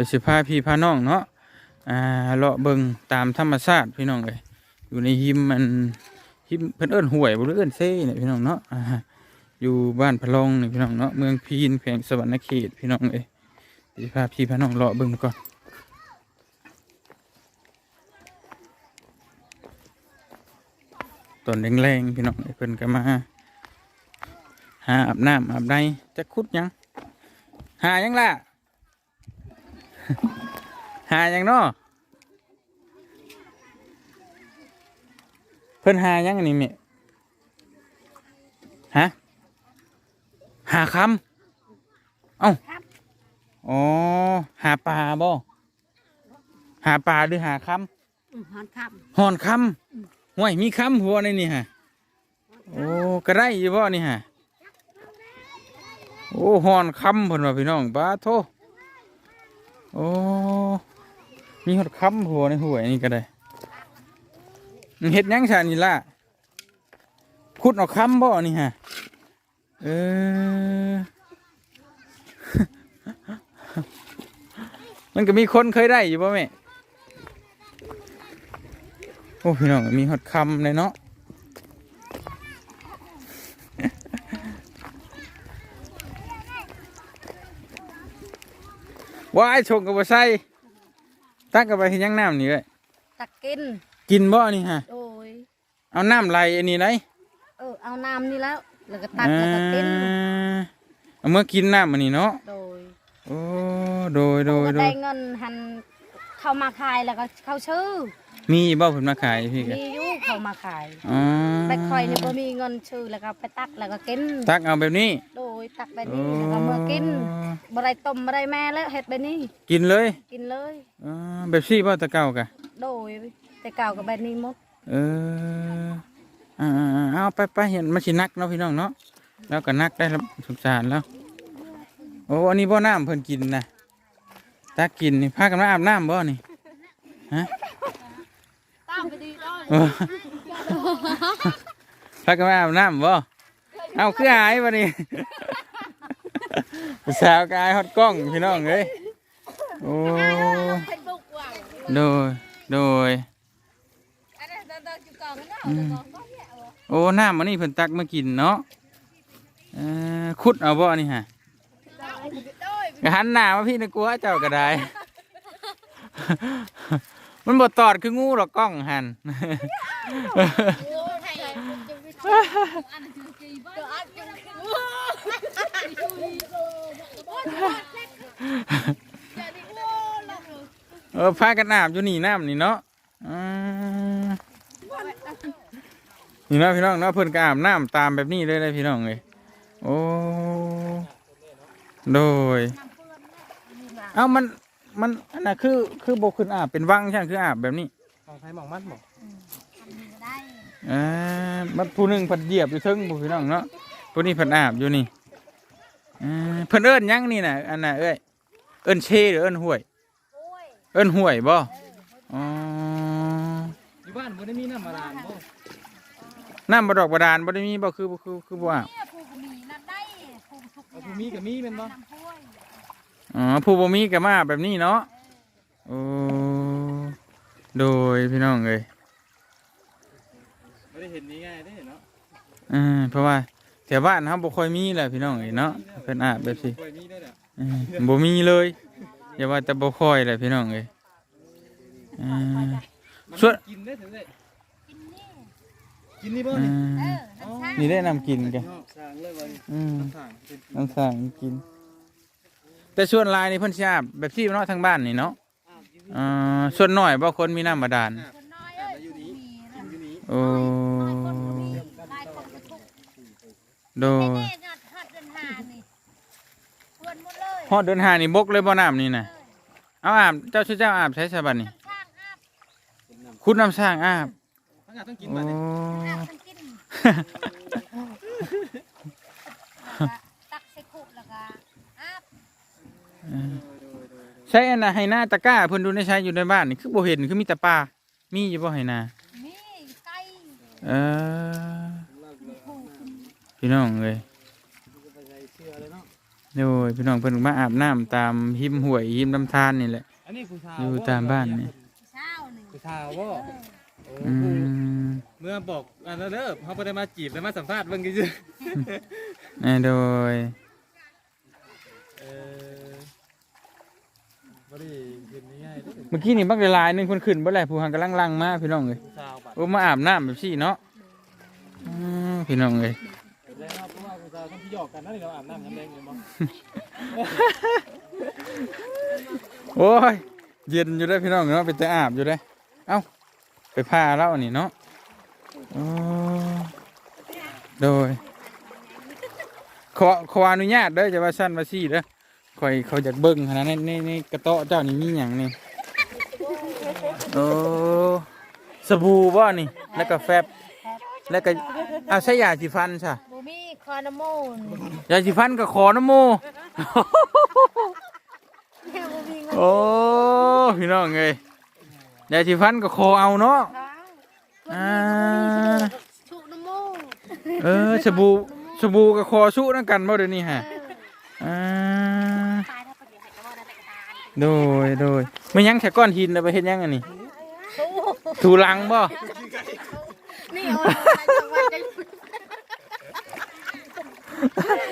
ดี๋ยวสิพาพี่พาน้องเนาะอ่าเลาะเบิงตามธรรมชาติพี่น้องเอ้ยอยู่ในหิมมันหิมเพิ่นเอิ้นห้วยบ่หรือเอิ้นเซ่เนี่ยพี่น้องเนาะอ่าอยู่บ้านพะลองนี่พี่น้องเนาะเมืองพีนแขวงสวรรณเขตพี่น้องเอ้ยเดี๋ยวสิพาพี่พาน้องเลาะเบิ่งก่อนตอนแรงๆพี่น้องเพิ่นก็มาหาอาบน้ำอาบในจะขุดยังหายังล่ะ หาหยังเนาะเพิ่นหาหยังอันนี้แม่ฮะหาคำเอ้าอ๋อหาปลาบ่หาปลาหรือหาคอืมหอนคำหอนคำห่วยมีคำหัวในนี่ฮะโอ้กระไรอยู่บ่นี่ฮะโอ้หอนคำเพิ่นว่าพี่น้องป้าโท โอ้มีหดค้ำหัวในหัวนี่ก็ได้เห็ดยังชานี่ล่ะขุดเอาค้ำบ่นี่ฮะเออมันก็มีคนเคยได้อยู่บ่แม่โอ้พี่น้องมีหดคำเลยเนาะ ว้ายชงกับบ่ใส่ตั้งกับไปเห็นยังน้ำนี่เลยำตักกิน กินบ่นี่ฮะ โอ้ย เอาน้ำไหลอันนี้ไรเออเอาน้ำนี่แล้ว แล้วก็ตักแล้วก็กินเอาเมื่อกินน้ำอันนี้เนาะ โดย โอ้ โดยโดยก็โดได้ยเงินหันเข้ามาขายแล้วก็เข้าชื่อ มีบ่เพิ่นมาขายพี่กันมีอยู่เข้ามาขายอ๋อไปคอยนี่บ่มีเงินชื่อแล้วก็ไปตักแล้วก็กินตักเอาแบบนี้ โดยตักแบบนี้แล้วก็เมื่อกินบ่ได้ต้มบ่ได้แม่แล้วเฮ็ดแบบนี้ กินเลย กินเลยอ๋อแบบซี่บ่ตะเก่ากะโดยแต่เก่าก็แบบนี้หมด เอออ่าๆๆเอาไปไปเห็นมันสินักเนาะพี่น้องเนาะแล้วก็นักได้แล้วสงสารแล้วโอ้อันนี้บ่น้ำเพิ่นกินนะตักกินนี่พากันมาอาบน้ำบ่นี่ฮะ พากันมาอาบน้ำบ่เอาคือหายวันนี้สาวกายฮอดกล้องพี่น้องเอ้ยโอ้โดยโดยอืมโอ้น้ำมันนี่เพิ่นตักมากินเนาะเอ่อขุดเอาบ่นี่ฮะก็หันหน้ามาพี่นะกลัวเจ้าก็ได้ มันบ่ตอดคืองูหรอกกล้องหันเออพากันอาบอยู่นี่น้ำนี่เนาะนี่เนาะพี่น้องเนาะเพิ่นก็อาบน้ำตามแบบนี้เลยเลยพี่น้องเลยโอ้โดย เอ้ามัน มันอันน่ะคือคือโบขึ้นอาบเป็นวังใช่ไหมคืออาบแบบนี้ของไทยหมองมัดหมองอ่ามันผู้หนึ่งเพิ่นเหยียบอยู่เทึงผู้พี่น้องเนาะผู้นี้เพิ่นอาบอยู่นี่อ่าเพิ่นเอิ้นหยังนี่น่ะอันน่ะเอ้ยเอิ้นเชหรือเอิ้นห้วยเอิ้นห้วยบ่อ๋ออยู่บ้านบ่ได้มีน้ำบาดาลบ่น้ำบดอกบาดาลบ่ได้มีบ่คือบ่คือคือบ่อาบเอาผู้มีกับมีแม่นบ่ อ๋อผู้บ่มีก็มาอาบแบบนี้เนาะโอ้โดยพี่น้องเอ้ยบ่ได้เห็นง่ายๆเด้เนาะอ่าเพราะว่าแถวบ้านเฮาบ่ค่อยมีแหละพี่น้องเอ้ยเนาะเพิ่นอาบแบบนี้ค่อยมีได้แหละอืมบ่มีเลยอย่าว่าแต่บ่ค่อยเลยพี่น้องเอ้ยอ่ามันส่วนกินได้ถึงได้กินนี่บ่อ่นี่านี่ได้นำกินกันนอกสร้างเลยว่าอืมสร้างเป็นน้ำสั่งกิน แต่ส่วนหลายนี่เพิ่นสิอาบแบบที่เนาะทางบ้านนี่เนาะอ่าส่วนน้อยบ่คนมีน้ำบาดาลอาบมาอยู่นี้อยู่นี้โอ้โดยฮอดเดินหานี่บกเลยบ่น้ำนี่น่ะเอาอาบเจ้าชื่อเจ้าอาบใช้สบัดนี่คุณน้ำสร้างอาบทั้งอาบทั้งกินโอ้บัดนี้ตักใส่คุแล้วก็อาบ ใช่อันน่ะให้หน้าตะกร้าเพิ่นดูในใช้อยู่ในบ้านนี่คือบ่เห็นคือมีแต่ปลามีอยู่บ่ให้หน้ามีไก่เออพี่น้องเอ้ยไปใส่เสื้อเลยเนาะโดยพี่น้องเพิ่นมาอาบน้ำตามหิมห้วยหิมลำธารนี่แหละ อันนี้ผู้ชายอยู่ตามบ้านนี่เช้านี่ผู้ชายบ่โอ้อืมเมื่อบอกอันนั้นเด้อเขาบ่ได้มาจีบแล้วมาสัมภาษณ์เบิ่งซื่อเอ่อโดย ๆเออบ่ได้เห็นง่ายๆ เด้อเมื่อกี้นี่บักหลายๆหนึงคนขึ้นบ่แหละผู้หังกำลังลังมาพี่น้องเอ้ยผู้ชายบัดโอ้มาอาบน้ำแบบซี่เนาะอืมพี่น้องเอ้ยแล้วเพราะว่าผู้ชายต้องที่หยอกกันนั่นนี่เราอาบน้ำน้ำแดงอยู่บ่โอ้ยเย็นอยู่ได้อพี่น้องเนาะไปแต่อาบอยู่ได้อเอ้าไปพาแล้วนี่เนาะโอ้โดยขอขออนุญาตเด้อจะว่าสั้นว่าซี่เด้อคอยเขาอยากเบิ่งขนาดนี้ในในกระโต๊ะเจ้านี่มีหยังนี่ โอ้สบู่บ่นี่ แล้วก็แฟบ แล้วก็เอาใช้ยาสีฟันใช่บ่มีคอนโมูนยาสีฟันก็ขอน้ำโมแม่บ่มีเงินโอ้พี่น้องเอ้ยยาสีฟันก็ขอเอาเนาะค้างอ่าชุน้ำมูกเออสบู่สบู่ก็ขอสู้นั่นกันบ่เดี๋ยวนี้ฮะอ่าตายแล้วก็เดี๋ยวให้กระบอกได้แต่กระตาโดยโดยไม่ยังแค่ก้อนหินเอาไปเฮ็ดหยังอันนี้ ถูหลังบ่นี่เอาไปจังหวัดจัง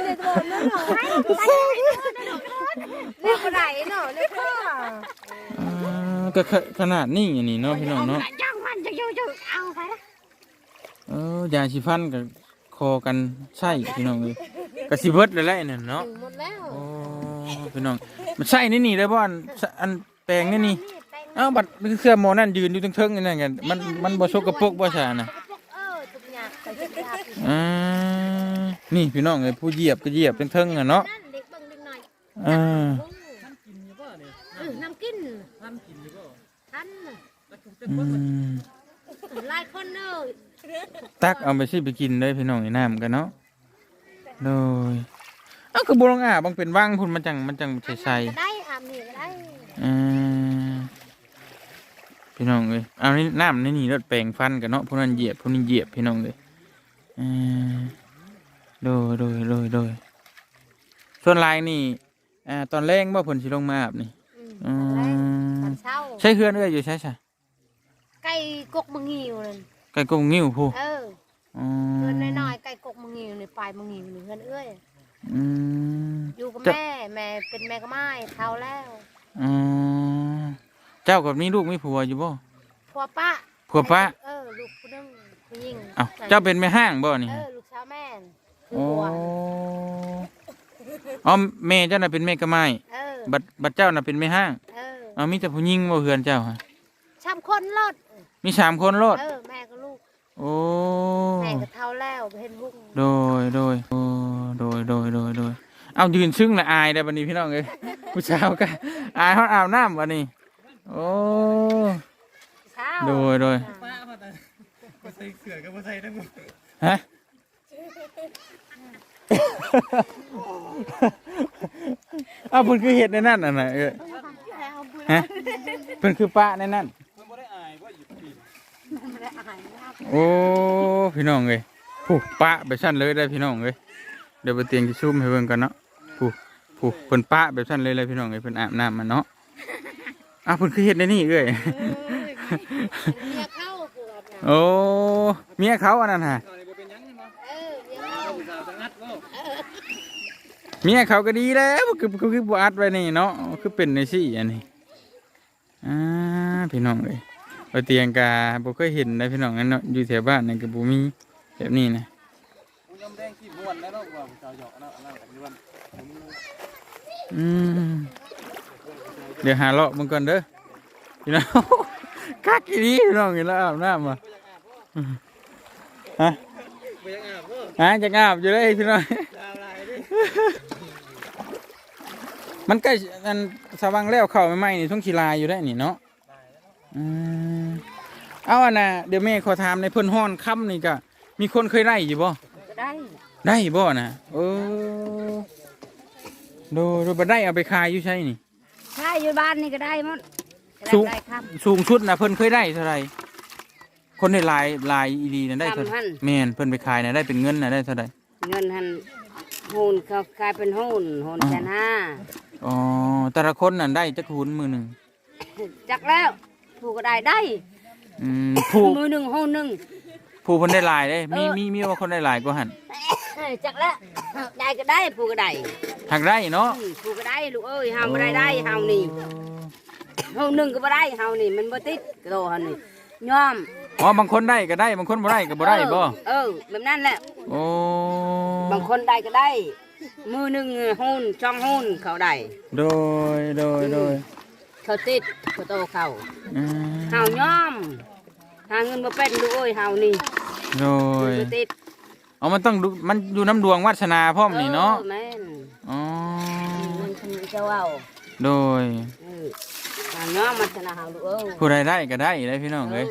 เรียกบ่นั่นเหรอเรียกบ่ได้เนาะเรียกพ่อก็ขนาดนี้อันนี้เนาะพี่น้องเนาะจังหวัดจังอยู่จังเอาไปละเออยาสีฟันก็คอกันใช่พี่น้องเอ้ยก็สิเบิดแล้วแหละนั่นเนาะโอ้พี่น้องมันใช่นี่นี่ได้บ่อันอันแปลงนี่นี่ อ้าบัดเครื่องหมอนั่นยืนอยู่เทิงๆนี่นั่นกันมันมันบ่สกปรกบ่ซ่านะเออทุกอย่างใส่ทุกอย่างอ่านี่พี่น้องเอ้ยผู้เหยียบก็เหยียบเทิงๆอะเนาะนั่นเด็กเบิ่งเด็กหน่อยอ่ากินอยู่บ่เนี่ยเออน้ำกินท่านกินอยู่บ่ทันแล้วคุณจะอืมหลายคนเนอะตักเอาไปสิไปกินเลยพี่น้องไอ้น้ำกันเนาะโดยเอ้าก็บ่ลองอาบบังเป็นว่างพุ่นมันจังมันจังใสก็ได้อาบนี่ก็ได้ๆอ่า พี่น้องเอ้ยเอานี่น้ำนี่นี่รถแปลงฟันกันเนาะพวกนั้นเหยียบพวกนี้เหยียบพี่น้องเอ้ยอ่าโดยโดยโดยโดยส่วนลายนี่อ่าตอนแรงบ่เพิ่นสิลงมาอาบนี่อืมอืมตอนเช้าใช้เฮือนเอ้ยอยู่ใช่ใช่ไก่กกมังงิวนั่นไก่กงงิ้วผู้เอออ๋อเงินน้อยๆไก่กกมังงิวนี่ปลายมังงิวนี่เงินเอ้ยอืมอยู่กับจะแม่แม่เป็นแม่ก็ไม้เท่าแล้วอ๋อ เจ้ากับนี่ลูกมีผัวอยู่บ่ ผัวป้าผัวป้า เออลูกผู้นึงผู้หญิงเอ้าเจ้าเป็นแม่ห้างบ่นี่เออลูกสาวแม่นคือโอ้ผัวอ๋อแม่เจ้าน่ะเป็นแม่กระไม้เออบัดบัดเจ้าน่ะเป็นแม่ห้างเอออ๋อมีแต่ผู้หญิงบ่เฮือนเจ้าฮะช้ำคนรถมีสามคนโลดเออแม่ก็ลูกโอ้ แม่ก็เท่าแล้วเห็นบุ้งโดยโดยโอ้โดยโดยโดยโดยเอายืนซึ่งละอายได้บัดนี้พี่น้องเอ้ยผู้สาวก็อายเฮาอาบน้ำบัดนี้ โอ้เช้าโดยโดยป้ามาแต่บ่ใส่เสื้อก็บ่ใส่ทั้งหมดฮะเอาเพิ่นคือเฮ็ดในนั่นน่ะนะเออฮะเพิ่นคือป้าในนั่นมันบ่ได้อายว่าอยู่ปีนโอ้พี่น้องเอ้ยผู้ป้าแบบซั่นเลยได้อพี่น้องเอ้ยเดี๋ยวไปเตียงที่ซุ่มให้เบิ่งกันเนาะผู้ผู้เพิ่นป้าแบบซั่นเลยเลยพี่น้องเอ้ยเพิ่นอาบน้ำมาเนาะ อ้าวเพิ่นคือเฮ็ดในนี่เอ้ยเมียเข้าปวดนะโอ้เมียเขาอันนั้นฮะตอนนี้บ่เป็นหยังเนาะเออเมียเข้าผู้สาวจะงัดบ่เมียเขาก็ดีแล้วคือคือคือบ่อัดไว้นี่เนาะคือเป็นในซี่อันนี้อ่าพี่น้องเอ้ยไปเตียงกาบ่เคยเห็นนะพี่น้องนั่นเนาะอยู่แถวบ้านนี่ก็บ่มีแบบนี้นะผู้ยอมแดงขี้ม่วนแล้วเนาะว่าผู้สาวหยอกเนาะอันนั้นกันอยู่วันอืม เดี๋ยวหาเลาะมันก่อนเด้อพี่น้องคักอีดีพี่น้องเห็นแล้วอาบน้ำมาฮะบ่ยังอาบบ่ฮะจะอาบอยู่เลยพี่น้องดาวลายดิมันใกล้อันสว่างแล้วเข้าใหม่ๆนี่ทุ่งขีลายอยู่ได้นี่เนาะอืมเอาอันน่ะเดี๋ยวแม่ขอถามในเพิ่นฮ้อนค่ำนี่ก็มีคนเคยได้อยู่บ่ก็ได้ได้บ่น่ะเออดูดูบ่ได้เอาไปขายอยู่ใช่นี่ ใช่อยู่บ้านนี่ก็ได้หมดก็ได้สูง ได้ครับ สูงชุดนะเพิ่นเคยได้เท่าไหรคนในลายลายอีดีนะได้เท่าไหสามพัร่นแม่นเพิ่นไปขายนะได้เป็นเงินนะได้เท่าไหรเงินหันหุ่นเขากลายเป็นหุ่นหุ่นแสนห้าอ๋อแต่ละคนนั่นได้จักหุนมือหนึ่งจักแล้ว ผู้ก็ได้ได้อืม ผู้มือหนึ่งหุ่นหนึ่ง ผู้คนได้หลายได้มีเออมีมีว่าคนได้หลายก็หันจักแล้วได้ก็ได้ผู้ก็ได้หักได้เนาะอืมผู้ก็ได้ลูกเอ้ยเฮาบ่ได้ได้เฮานี่หุ่นหนึ่งก็บ่ได้เฮานี่มันบ่ติดโตเฮานี่ยอมอ๋อบางคนได้ก็ได้บางคนบ่ได้ก็บ่ได้บ่เออเออแบบนั้นแหละโอ้บางคนได้ก็ได้ มือหนึ่งหุ่นช่องหุ่นเขาได้โดยโดยโดยเขาติดเขาโตเขาอืมเฮายอม หาเงินมาเป็นลูกเอ้ยเฮานี่โดยบ่ติดเอามันต้องดูมันอยู่น้ำดวงวาสนาพร้อมนี่เนาะออแม่นอ๋อมันคนเจ้าเอาโดยเออหายอมมันชนะเฮาลูกเอ้ยผู้ใดได้ก็ได้ได้พี่น้องเอเอ้อย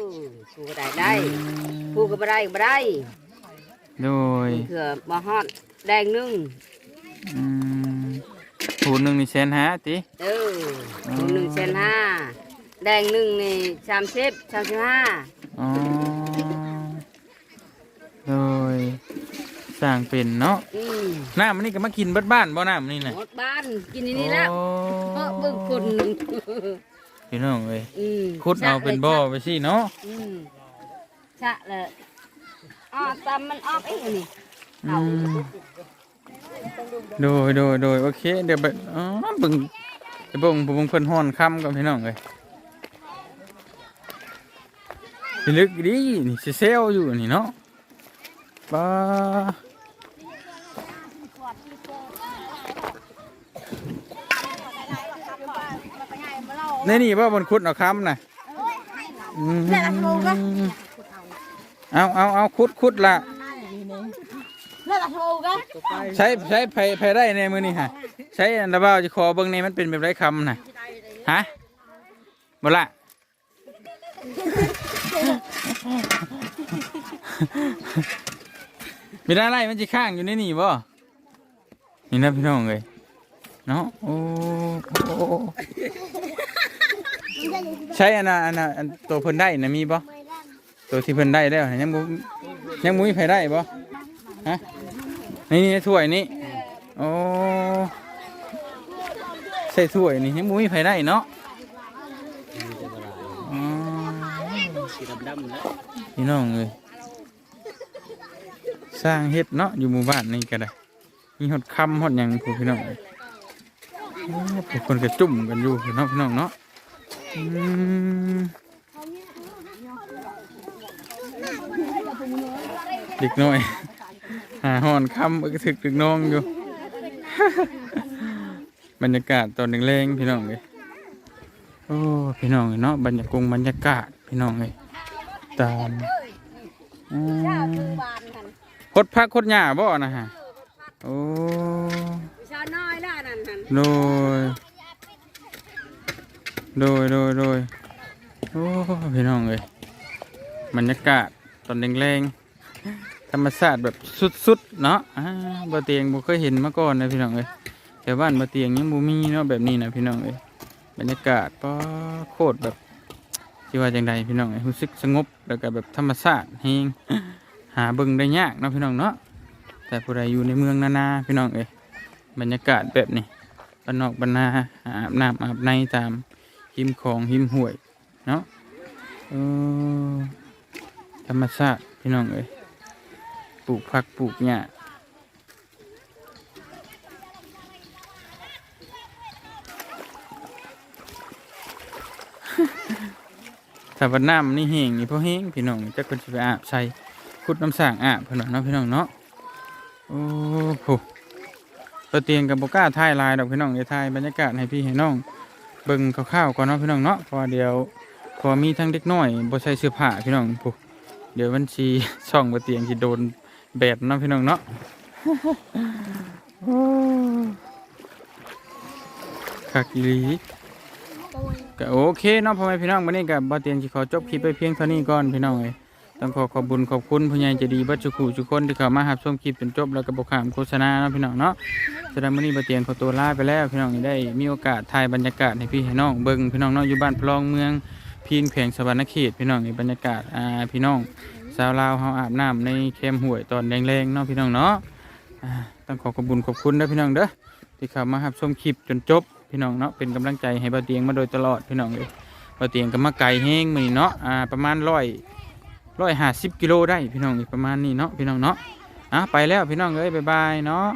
ผู้ก็ได้ได้ผู้ก็บ่ได้ก็บ่ได้โดยเถื่อบ่ฮอดแดงหนึงอืมผู้หนึ่งนี่แสนห้าติเออผู้หนึ่งเซนห้าแดงหนึ่งนี่สามสิบสามสิบห้า อ๋อโดยสร้างเป็นเนาะอืมน้ำมันนี่ก็มากินเบิดบ้านบ่น้ำนี่น่ะหมดบ้านกินอันนี้แล้วโอ้เพราะเบิ่งคนหนึ่งพี่น้องเอ้ยอืมขุดเอาเป็นบ่อไปสิเนาะอืมชะเลยอ๋อตำมันออกเองอันนี่อืมโดยโดยโดยโอเคเดี๋ยวไปอ๋อเบิ่งไปเบิ่งไปเบิ่งเพิ่นฮ้อนค่ำกับพี่น้องเอ้ย พี่ลึกดีนี่สิเซลอยู่นี่เนาะป้าในนี่ว่าบนขุดเอาค่ำน่ะอืมเอาเอาเอาขุดขุดละใช้ใช้ไผไผได้ในมือนี่ฮะใช้อันดับเบิลจะขอเบิ่งในมันเป็นแบบไรคำน่ะฮะบ่ละ มีได้ไรมันจะข้างอยู่ในนี่บ่นี่นะพี่น้องเลยเนาะโอ้ใช้อันน่ะอันน่ะอันตัวเพิ่นได้นะมีบ่ตัวที่เพิ่นได้แล้วยังบ่ยังบ่มีไผได้บ่ฮะนี่นี่ถ้วยนี่โอ้ใส่ถ้วยนี่ยังมุ้ยไผได้เนาะอ๋อ พี่น้องเลยสร้างเฮ็ดเนาะอยู่หมู่บ้านนี่ก็ได้มีหดคำหดหยังผู้พี่น้องเอ้ยโอ้ผู้คนก็จุ่มกันอยู่พี่น้องพี่น้องเนาะอืมเด็กน้อยหาหอนคำอึกถึกถึกน้องอยู่ บรรยากาศตอนแรงๆพี่น้องเลยโอ้พี่น้องเอ้ยเนาะบรรยากาศบรรยากาศพี่น้องเลย ตามอืมคดพักคดหญ้าบ่นะฮะโอ้วิชาน้อยแล้วนั่นนั่นโดยโดยโดยโดยโอ้พี่น้องเลยบรรยากาศตอนแรงๆธรรมชาติแบบสุดๆเนาะอ่าบะเตียงบ่เคยเห็นมาก่อนนะพี่น้องเอ้ยแต่บ้านบะเตียงยังบ่มีเนาะแบบนี้นะพี่น้องเอ้ยบรรยากาศก็โคตรแบบ ที่ว่าจังใดพี่น้องเอ้ยรู้สึกสงบแล้วก็แบบธรรมชาติเฮงหาเบิ่งได้ยากเนาะพี่น้องเนาะแต่ผู้ใดอยู่ในเมืองนานาพี่น้องเอ้ยบรรยากาศแบบนี้บ้านนอกบ้านนาอาบน้ำอาบในตามหิมของหิมห้วยเนาะธรรมชาติพี่น้องเอ้ยปลูกผักปลูกหญ้า ถ้าวันน้ำนี่แห้งนี่พอแห้งพี่น้องจะคนสิไปอาบใส่ขุดน้ำสร้างอาบเพิ่นว่าเนาะพี่น้องเนาะโอ้โหตัวเตียงกับบกล้าถ่ายหลายดอกพี่น้องเดี๋ยวถ่ายบรรยากาศให้พี่ให้น้องเบิ่งคร่าวๆก่อนเนาะพี่น้องเนาะเพอเดี๋ยวพอมีทั้งเด็กน้อยบ่ใส่เสื้อผ้าพี่น้องผู้เดี๋ยวมันชีช่องบนเตียงที่โดนแบบเนาะพี่น้องเนาะโอ้คักอีหลี ก็โอเคเนาะพ่อแม่พี่น้องวันนี้กับบ่เตียนสิขอจบคลิปไปเพียงเท่านี้ก่อนพี่น้องเอ้ยต้องขอขอบคุญขอบคุณผู้ใหญ่ใจดีบัดจุกุทุกคนที่เข้ามารับชมคลิปจนจบแล้วก็บ่ขามโฆษณาเนาะพี่น้องเนาะแสดงวันนี้บ่เตียนขอตัวลาไปแล้วพี่น้องได้มีโอกาสถ่ายบรรยากาศให้พี่ให้น้องเบิ่งพี่น้องเนาะอยู่บ้านพลองเมืองพีนแขวงสวรรณเขตพี่น้องนี่บรรยากาศอ่าพี่น้องชาวลาวเฮาอาบน้ำในแคมห้วยตอนแรงๆเนาะพี่น้องเนาะอ่าต้องขอขอบคุญขอบคุณนะพี่น้องเด้อที่เข้ามารับชมคลิปจนจบ พี่น้องเนาะเป็นกำลังใจให้บ่าเตียงมาโดยตลอดพี่น้องเลยบ่าเตียงก็มาไกลแห้งมือนี้เนาะอ่าประมาณร้อยร้อยห้าสิบกิโลได้พี่น้องประมาณนี้เนาะพี่น้องเนาะอะไปแล้วพี่น้องเลยบายบายเนาะ